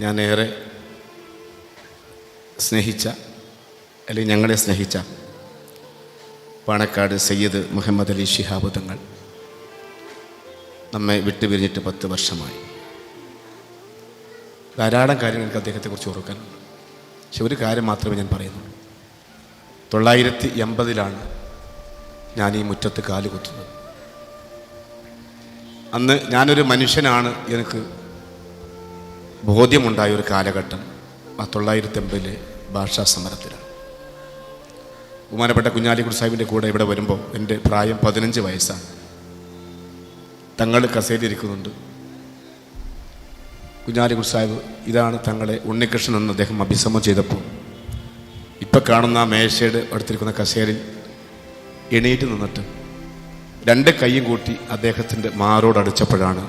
ഞാൻ ഏറെ സ്നേഹിച്ച അല്ലെങ്കിൽ ഞങ്ങളെ സ്നേഹിച്ച പാണക്കാട് സയ്യിദ് മുഹമ്മദ് അലി ശിഹാബ് തങ്ങൾ നമ്മെ വിട്ടുപിരിഞ്ഞിട്ട് പത്ത് വർഷമായി. ധാരാളം കാര്യങ്ങൾക്ക് അദ്ദേഹത്തെക്കുറിച്ച് ഓർക്കാനുണ്ട്. പക്ഷെ ഒരു കാര്യം മാത്രമേ ഞാൻ പറയുന്നുള്ളൂ. തൊള്ളായിരത്തി എൺപതിലാണ് ഞാൻ ഈ മുറ്റത്ത് കാൽ കുത്തുന്നത്. അന്ന് ഞാനൊരു മനുഷ്യനാണ് എനിക്ക് ബോധ്യമുണ്ടായ ഒരു കാലഘട്ടം തൊള്ളായിരത്തി എൺപതിലെ ഭാഷാ സമരത്തിലാണ്. ബഹുമാനപ്പെട്ട കുഞ്ഞാലിക്കുടി സാഹിബിന്റെ കൂടെ ഇവിടെ വരുമ്പോൾ എന്റെ പ്രായം പതിനഞ്ച് വയസ്സാണ്. തങ്ങൾ കസേലിരിക്കുന്നുണ്ട് കുഞ്ഞാലിക്കുടി സാഹിബ് ഇതാണ് തങ്ങളെ ഉണ്ണികൃഷ്ണൻ എന്ന് അദ്ദേഹം അഭിസംബോധന ചെയ്തപ്പോൾ ഇപ്പം കാണുന്ന മേശയുടെ അടുത്തിരിക്കുന്ന കസേരയിൽ എണീറ്റ് നിന്നിട്ട് രണ്ട് കൈയും കൂട്ടി അദ്ദേഹത്തിന്റെ മാറോട് അടിച്ചപ്പോഴാണ്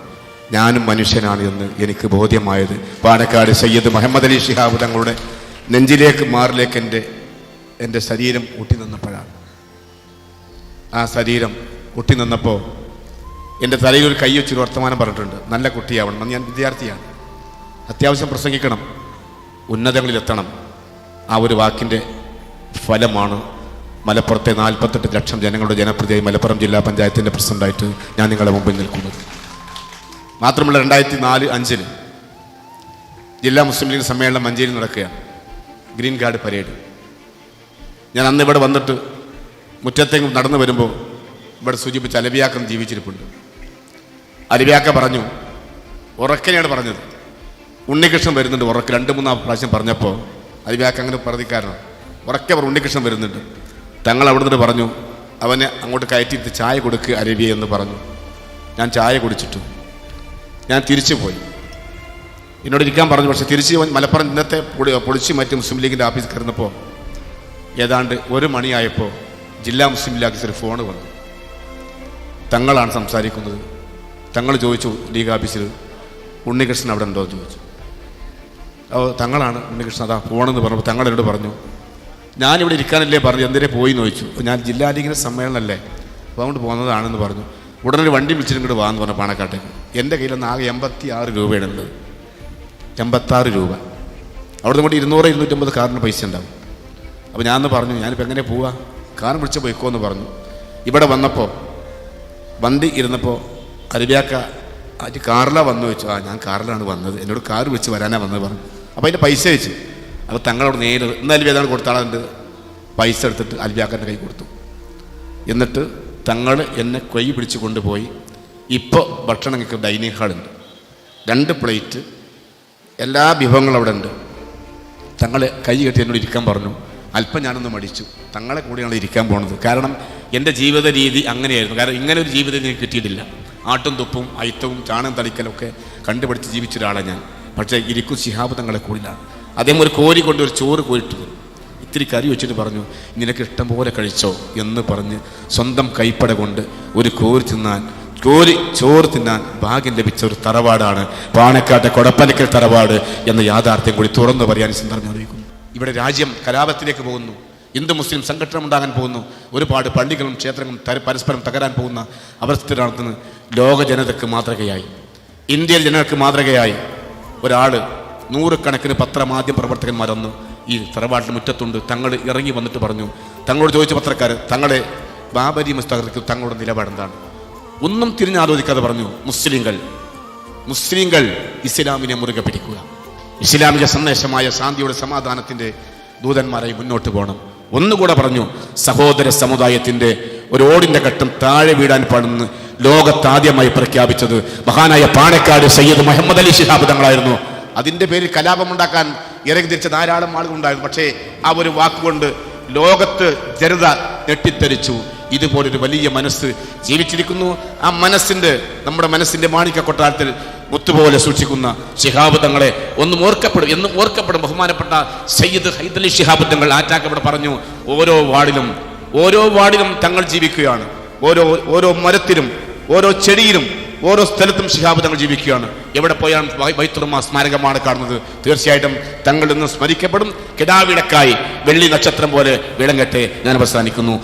ഞാനും മനുഷ്യനാണ് എന്ന് എനിക്ക് ബോധ്യമായത്. പാണക്കാട് സയ്യദ് മുഹമ്മദ് അലി ഷിഹാബ് തങ്ങളുടെ നെഞ്ചിലേക്ക് മാറിലേക്ക് എന്റെ എന്റെ ശരീരം ഊട്ടി നിന്നപ്പോഴാണ് ആ ശരീരം ഊട്ടി നിന്നപ്പോൾ എന്റെ തലയിൽ ഒരു കൈ വെച്ചൊരു വർത്തമാനം പറഞ്ഞിട്ടുണ്ട്. നല്ല കുട്ടിയാവണം ഞാൻ വിദ്യാർത്ഥിയാണ്. അത്യാവശ്യം പ്രസംഗിക്കണം ഉന്നതങ്ങളിലെത്തണം. ആ ഒരു വാക്കിന്റെ ഫലമാണ് മലപ്പുറത്തെ നാൽപ്പത്തെട്ട് ലക്ഷം ജനങ്ങളുടെ ജനപ്രതിയായി മലപ്പുറം ജില്ലാ പഞ്ചായത്തിന്റെ പ്രസിഡന്റായിട്ട് ഞാൻ നിങ്ങളുടെ മുമ്പിൽ നിൽക്കുന്നത്. മാത്രമല്ല രണ്ടായിരത്തി നാല് അഞ്ചിൽ ജില്ലാ മുസ്ലിം ലീഗ് സമ്മേളനം മഞ്ചേരി നടക്കുകയാണ്. Green card parade. ഞാൻ അന്ന് ഇവിടെ വന്നിട്ട് മുറ്റത്തേങ്ങ് നടന്നു വരുമ്പോൾ ഇവിടെ സൂചിപ്പിച്ച അലബിയാക്കം ജീവിച്ചിരിപ്പുണ്ട്. അലബിയാക്ക പറഞ്ഞു ഉറക്കനെയാണ് പറഞ്ഞത്. ഉണ്ണികൃഷ്ണൻ വരുന്നുണ്ട് ഉറക്ക്. രണ്ട് മൂന്നാം പ്രാവശ്യം പറഞ്ഞപ്പോൾ അലബിയാക്ക അങ്ങനെ പ്രതികാരണം ഉറക്കെ അവർ ഉണ്ണികൃഷ്ണൻ വരുന്നുണ്ട്. തങ്ങൾ അവിടെ നിന്ന് പറഞ്ഞു അവനെ അങ്ങോട്ട് കയറ്റിയിട്ട് ചായ കൊടുക്കുക അരബിയ എന്ന് പറഞ്ഞു. ഞാൻ ചായ കുടിച്ചിട്ടു. ഞാൻ തിരിച്ചു പോയി. എന്നോട് ഇരിക്കാൻ പറഞ്ഞു പക്ഷേ തിരിച്ച് മലപ്പുറം ഇന്നത്തെ പൊളി പൊളിച്ചു മാറ്റി മുസ്ലിം ലീഗിന്റെ ഓഫീസിൽ കയറുന്നപ്പോൾ ഏതാണ്ട് ഒരു മണിയായപ്പോൾ ജില്ലാ മുസ്ലിം ലീഗ് ഓഫീസർ ഫോൺ വന്നു. തങ്ങളാണ് സംസാരിക്കുന്നത്. തങ്ങൾ ചോദിച്ചു ലീഗ് ഓഫീസിൽ ഉണ്ണികൃഷ്ണൻ അവിടെ ഉണ്ടോ എന്ന് ചോദിച്ചു. അപ്പോൾ തങ്ങളാണ് ഉണ്ണികൃഷ്ണൻ. അതാ ഫോണെന്ന് പറഞ്ഞപ്പോൾ തങ്ങൾ എന്നോട് പറഞ്ഞു ഞാനിവിടെ ഇരിക്കാനല്ലേ പറഞ്ഞു എന്തിനെ പോയി എന്ന് ചോദിച്ചു ഞാൻ ജില്ലാ ലീഗിന്റെ സമ്മേളനമല്ലേ അപ്പോൾ അതുകൊണ്ട് പോകുന്നതാണെന്ന് പറഞ്ഞു. ഉടനെ ഒരു വണ്ടി വിളിച്ചിട്ട് ഇങ്ങോട്ട് വാന്ന് പറഞ്ഞു പാണക്കാട്ടേക്ക് എന്റെ കയ്യിൽ ആകെ എൺപത്തി ആറ് രൂപയാണ് ഉള്ളത് എൺപത്താറ് രൂപ. അവിടെ നിന്ന് ഇരുന്നൂറ് ഇരുന്നൂറ്റമ്പത് കാറിന് പൈസ ഉണ്ടാവും. അപ്പോൾ ഞാൻ പറഞ്ഞു ഞാനിപ്പോൾ എങ്ങനെ പോവാ? കാർ വിളിച്ച് പോയിക്കോ എന്ന് പറഞ്ഞു. ഇവിടെ വന്നപ്പോൾ വണ്ടി ഇരുന്നപ്പോൾ അരുവിയാക്ക അത് കാറിലാണ് വന്നു വെച്ചു ആ ഞാൻ കാറിലാണ് വന്നത്. എന്നോട് കാർ വിളിച്ച് വരാനാണ് വന്നത് പറഞ്ഞു. അപ്പോൾ അതിന്റെ പൈസ വെച്ചു അപ്പോൾ തങ്ങളോട് നേരിട്ട് ഇന്ന് ഏതാണ് കൊടുത്താളുണ്ട് പൈസ എടുത്തിട്ട് അൽബിയാക്കന്റെ കൈ കൊടുത്തു. എന്നിട്ട് തങ്ങൾ എന്നെ കൈ പിടിച്ച് കൊണ്ടുപോയി. ഇപ്പോൾ ഭക്ഷണം ഞങ്ങൾക്ക് ഡൈനിങ് ഹാളുണ്ട്. രണ്ട് പ്ലേറ്റ്. എല്ലാ വിഭവങ്ങളും അവിടെ ഉണ്ട് തങ്ങളെ കൈ കെട്ടി എന്നോട് ഇരിക്കാൻ പറഞ്ഞു. അല്പം ഞാനൊന്ന് മടിച്ചു. തങ്ങളെ കൂടെയാണ് ഇരിക്കാൻ പോണത്. കാരണം എന്റെ ജീവിത രീതി അങ്ങനെയായിരുന്നു. കാരണം ഇങ്ങനെ ഒരു ജീവിതം എനിക്ക് കിട്ടിയിട്ടില്ല. ആട്ടും തുപ്പും അയിത്തവും ചാണം തളിക്കലൊക്കെ കണ്ടുപിടിച്ച് ജീവിച്ച ഒരാളാണ് ഞാൻ. പക്ഷേ ഇരിക്കും ശിഹാബ് തങ്ങളെ കൂടിലാണ്. അദ്ദേഹം ഒരു കോരി കൊണ്ട് ഒരു ചോറ് കോരിട്ട് ഇത്തിരി കറി വെച്ചിട്ട് പറഞ്ഞു നിനക്ക് ഇഷ്ടം പോലെ കഴിച്ചോ? എന്ന് പറഞ്ഞ് സ്വന്തം കൈപ്പട കൊണ്ട് ഒരു കോരി തിന്നാൻ കോരി ചോറ് തിന്നാൻ ഭാഗ്യം ലഭിച്ച ഒരു തറവാടാണ്. പാണക്കാട്ടെ കൊടപ്പനക്കൽ തറവാട് എന്ന യാഥാർത്ഥ്യം കൂടി തുറന്നു പറയാൻ സന്ദർഭം അറിയിക്കുന്നു. ഇവിടെ രാജ്യം കലാപത്തിലേക്ക് പോകുന്നു. ഹിന്ദു മുസ്ലിം സംഘടന ഉണ്ടാകാൻ പോകുന്നു. ഒരുപാട് പള്ളികളും ക്ഷേത്രങ്ങളും തര- പരസ്പരം തകരാൻ പോകുന്ന അവസ്ഥയിലാണ് ലോക ജനതക്ക് മാതൃകയായി. ഇന്ത്യയിൽ ജനങ്ങൾക്ക് മാതൃകയായി. ഒരാൾ നൂറുകണക്കിന് പത്രമാധ്യമ പ്രവർത്തകന്മാർ വന്ന് ഈ തറവാട്ടിൽ മുറ്റത്തുണ്ട്. തങ്ങൾ ഇറങ്ങി വന്നിട്ട് പറഞ്ഞു തങ്ങളോട് ചോദിച്ച പത്രക്കാർ തങ്ങളെ ബാബരി മുസ്തഖർക്ക് തങ്ങളുടെ നിലപാടെന്താണ്? ഒന്നും തിരിഞ്ഞാലോചിക്കാതെ പറഞ്ഞു മുസ്ലിങ്ങൾ മുസ്ലിങ്ങൾ ഇസ്ലാമിനെ മുറുകെ പിടിക്കുക. ഇസ്ലാമിക സന്ദേശമായ ശാന്തിയുടെ സമാധാനത്തിന്റെ ദൂതന്മാരായി മുന്നോട്ട് പോകണം. ഒന്നുകൂടെ പറഞ്ഞു സഹോദര സമുദായത്തിന്റെ ഒരു ഓടിന്റെ ഘട്ടം താഴെ വീടാൻ പാടുന്ന ലോകത്താദ്യമായി പ്രഖ്യാപിച്ചത് മഹാനായ പാണക്കാട് സയ്യദ് മുഹമ്മദ് അലി ശിഹാബ് തങ്ങളായിരുന്നു. അതിന്റെ പേരിൽ കലാപമുണ്ടാക്കാൻ ഇറങ്ങി തിരിച്ച ധാരാളം ആളുകളുണ്ടായിരുന്നു പക്ഷേ ആ ഒരു വാക്കുകൊണ്ട് ലോകത്ത് ജനത ഞെട്ടിത്തെറിച്ചു. ഇതുപോലൊരു വലിയ മനസ്സ് ജീവിച്ചിരിക്കുന്നു. ആ മനസ്സിന്റെ നമ്മുടെ മനസ്സിന്റെ മാണിക്ക കൊട്ടാരത്തിൽ മുത്തുപോലെ സൂക്ഷിക്കുന്ന ശിഹാബ് തങ്ങളെ ഒന്നും ഓർക്കപ്പെടും എന്നും ഓർക്കപ്പെടും ബഹുമാനപ്പെട്ട സയ്യിദ് ഹൈദലി ശിഹാബ് തങ്ങൾ. ആറ്റാക്കവിടെ പറഞ്ഞു ഓരോ വാർഡിലും ഓരോ വാർഡിലും തങ്ങൾ ജീവിക്കുകയാണ്. ഓരോ ഓരോ മരത്തിലും ഓരോ ചെടിയിലും ഓരോ സ്ഥലത്തും ശിഹാബ് തങ്ങൾ ജീവിക്കുകയാണ്. എവിടെ പോയാലും വൈ- വൈത്തുറമ സ്മാരകമാണ് കാണുന്നത്. തീർച്ചയായിട്ടും തങ്ങൾ ഇന്ന് സ്മരിക്കപ്പെടും. കിടാവിടക്കായി വെള്ളി നക്ഷത്രം പോലെ വിളങ്ങട്ടെ ഞാൻ അവസാനിക്കുന്നു.